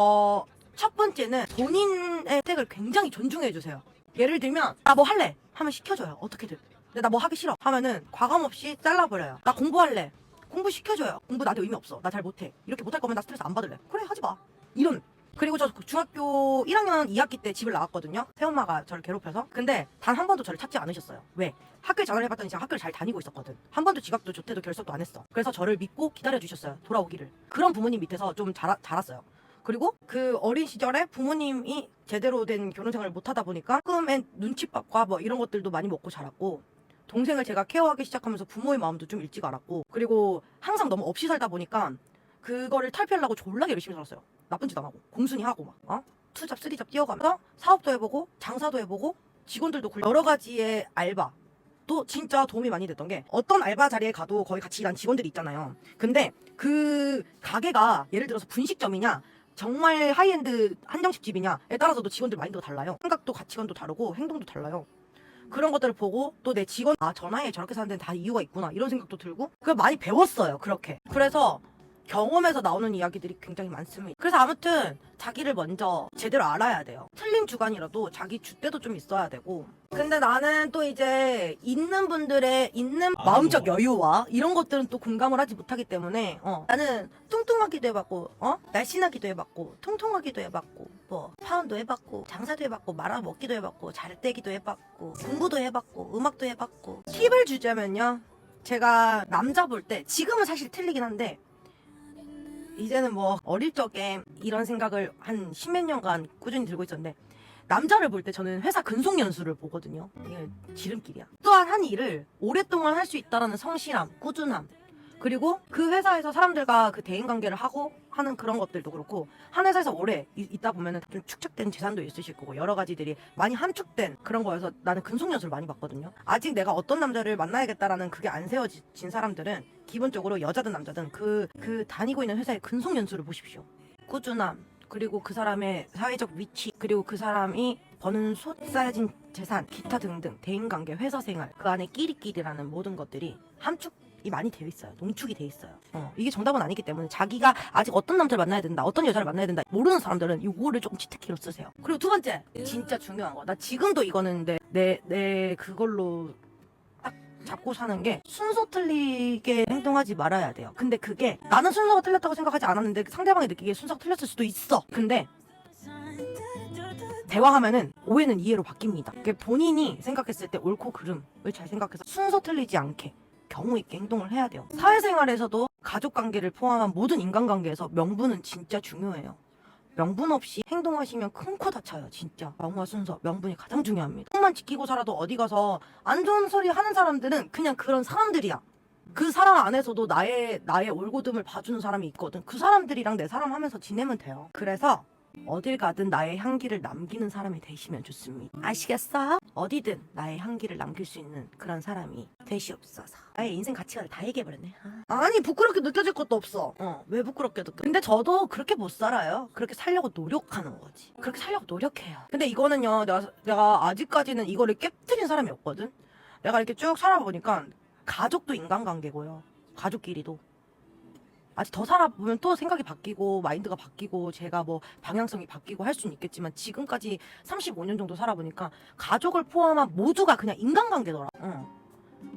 어, 첫 번째는 본인의 택을 굉장히 존중해 주세요. 예를 들면 나 뭐 할래 하면 시켜줘요. 어떻게든. 근데 나 뭐 하기 싫어 하면은 과감 없이 잘라버려요. 나 공부할래. 공부 시켜줘요. 공부 나한테 의미 없어. 나 잘 못해. 이렇게 못할 거면 나 스트레스 안 받을래. 그래 하지 마. 이런. 그리고 저 중학교 1학년 2학기 때 집을 나왔거든요. 새엄마가 저를 괴롭혀서. 근데 단 한 번도 저를 찾지 않으셨어요. 왜? 학교에 전화를 해봤더니 제가 학교를 잘 다니고 있었거든. 한 번도 지각도 조퇴도 결석도 안 했어. 그래서 저를 믿고 기다려주셨어요. 돌아오기를. 그런 부모님 밑에서 좀 자라, 자랐어요. 그리고 그 어린 시절에 부모님이 제대로 된 결혼 생활을 못 하다 보니까 꿈엔 눈칫밥과 뭐 이런 것들도 많이 먹고 자랐고 동생을 제가 케어하기 시작하면서 부모의 마음도 좀 일찍 알았고 그리고 항상 너무 없이 살다 보니까 그거를 탈피하려고 졸라게 열심히 살았어요. 나쁜 짓 안 하고 공순이 하고 막 어? 투잡 쓰리잡 뛰어가면서 사업도 해보고 장사도 해보고 직원들도 굴 여러 가지의 알바 또 진짜 도움이 많이 됐던 게 어떤 알바 자리에 가도 거의 같이 일한 직원들이 있잖아요. 근데 그 가게가 예를 들어서 분식점이냐 정말 하이엔드 한정식 집이냐에 따라서도 직원들 마인드가 달라요. 생각도 가치관도 다르고 행동도 달라요. 그런 것들을 보고 또 내 직원 아 전화에 저렇게 사는 데는 다 이유가 있구나. 이런 생각도 들고. 그걸 많이 배웠어요 그렇게. 그래서 경험에서 나오는 이야기들이 굉장히 많습니다. 그래서 아무튼 자기를 먼저 제대로 알아야 돼요. 틀린 주관이라도 자기 주대도 좀 있어야 되고. 근데 나는 또 이제 있는 분들의 있는 아, 마음적 뭐. 여유와 이런 것들은 또 공감을 하지 못하기 때문에 어, 나는 뚱뚱하기도 해봤고 어? 날씬하기도 해봤고 통통하기도 해봤고 뭐 파운도 해봤고 장사도 해봤고 말아먹기도 해봤고 잘 떼기도 해봤고 공부도 해봤고 음악도 해봤고. 팁을 주자면요. 제가 남자 볼 때 지금은 사실 틀리긴 한데 이제는 뭐 어릴 적에 이런 생각을 한 십몇 년간 꾸준히 들고 있었는데 남자를 볼 때 저는 회사 근속 연수를 보거든요. 이게 지름길이야. 또한 한 일을 오랫동안 할 수 있다라는 성실함, 꾸준함, 그리고 그 회사에서 사람들과 그 대인 관계를 하고 하는 그런 것들도 그렇고 한 회사에서 오래 이- 있다 보면은 좀 축적된 재산도 있으실 거고 여러 가지들이 많이 함축된 그런 거여서 나는 근속 연수를 많이 봤거든요. 아직 내가 어떤 남자를 만나야겠다라는 그게 안 세워진 사람들은 기본적으로 여자든 남자든 그 그 다니고 있는 회사의 근속 연수를 보십시오. 꾸준함 그리고 그 사람의 사회적 위치 그리고 그 사람이 버는 소 쌓여진 재산 기타 등등 대인관계 회사 생활 그 안에 끼리끼리라는 모든 것들이 함축 이 많이 되어 있어요 농축이 돼 있어요 어, 이게 정답은 아니기 때문에 자기가 아직 어떤 남자를 만나야 된다 어떤 여자를 만나야 된다 모르는 사람들은 이거를 조금 치트키로 쓰세요 그리고 두 번째 진짜 중요한 거 나 지금도 이거는 내, 내 그걸로 딱 잡고 사는 게 순서 틀리게 행동하지 말아야 돼요. 근데 그게 나는 순서가 틀렸다고 생각하지 않았는데 상대방이 느끼기에 순서가 틀렸을 수도 있어. 근데 대화하면은 오해는 이해로 바뀝니다. 본인이 생각했을 때 옳고 그름을 잘 생각해서 순서 틀리지 않게 경우 있게 행동을 해야 돼요. 사회생활에서도 가족 관계를 포함한 모든 인간관계에서 명분은 진짜 중요해요. 명분 없이 행동하시면 큰 코 다쳐요, 진짜. 명과 순서, 명분이 가장 중요합니다. 명만 지키고 살아도 어디 가서 안 좋은 소리 하는 사람들은 그냥 그런 사람들이야. 그 사람 안에서도 나의 나의 올고듬을 봐주는 사람이 있거든. 그 사람들이랑 내 사람 하면서 지내면 돼요. 그래서 어딜 가든 나의 향기를 남기는 사람이 되시면 좋습니다. 아시겠어? 어디든 나의 향기를 남길 수 있는 그런 사람이 되시옵소서. 나의 인생 가치관을 다 얘기해버렸네. 아. 니 부끄럽게 느껴질 것도 없어. 어, 왜 부끄럽게 느껴? 근데 저도 그렇게 못 살아요. 그렇게 살려고 노력하는 거지. 그렇게 살려고 노력해요. 근데 이거는요, 내가, 내가 아직까지는 이거를 깨뜨린 사람이 없거든? 내가 이렇게 쭉 살아보니까 가족도 인간관계고요. 가족끼리도. 아직 더 살아보면 또 생각이 바뀌고 마인드가 바뀌고 제가 뭐 방향성이 바뀌고 할 수는 있겠지만 지금까지 35년 정도 살아보니까 가족을 포함한 모두가 그냥 인간관계더라. 응.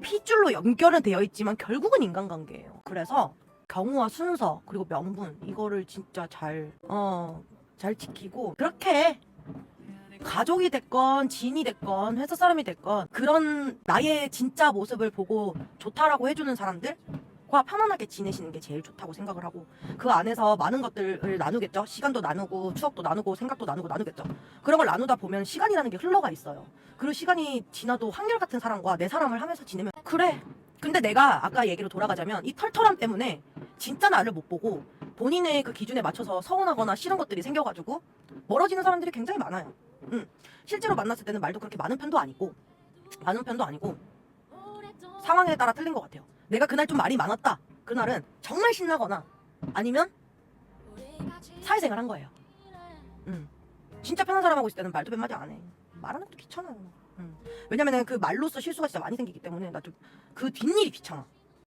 핏줄로 연결은 되어 있지만 결국은 인간관계예요. 그래서 경우와 순서 그리고 명분 이거를 진짜 잘 어, 잘 지키고 그렇게 가족이 됐건 지인이 됐건 회사 사람이 됐건 그런 나의 진짜 모습을 보고 좋다라고 해주는 사람들 과 편안하게 지내시는 게 제일 좋다고 생각을 하고 그 안에서 많은 것들을 나누겠죠? 시간도 나누고 추억도 나누고 생각도 나누고 나누겠죠? 그런 걸 나누다 보면 시간이라는 게 흘러가 있어요. 그리고 시간이 지나도 한결같은 사람과 내 사람을 하면서 지내면 그래. 근데 내가 아까 얘기로 돌아가자면 이 털털함 때문에 진짜 나를 못 보고 본인의 그 기준에 맞춰서 서운하거나 싫은 것들이 생겨가지고 멀어지는 사람들이 굉장히 많아요. 음, 실제로 만났을 때는 말도 그렇게 많은 편도 아니고 많은 편도 아니고 상황에 따라 틀린 것 같아요. 내가 그날 좀 말이 많았다. 그날은 정말 신나거나 아니면 사회생활 한 거예요. 음. 진짜 편한 사람하고 있을 때는 말도 몇 마디 안 해. 말하는 것도 귀찮아요. 음. 왜냐면은 그 말로써 실수가 진짜 많이 생기기 때문에 나 좀 그 뒷일이 귀찮아.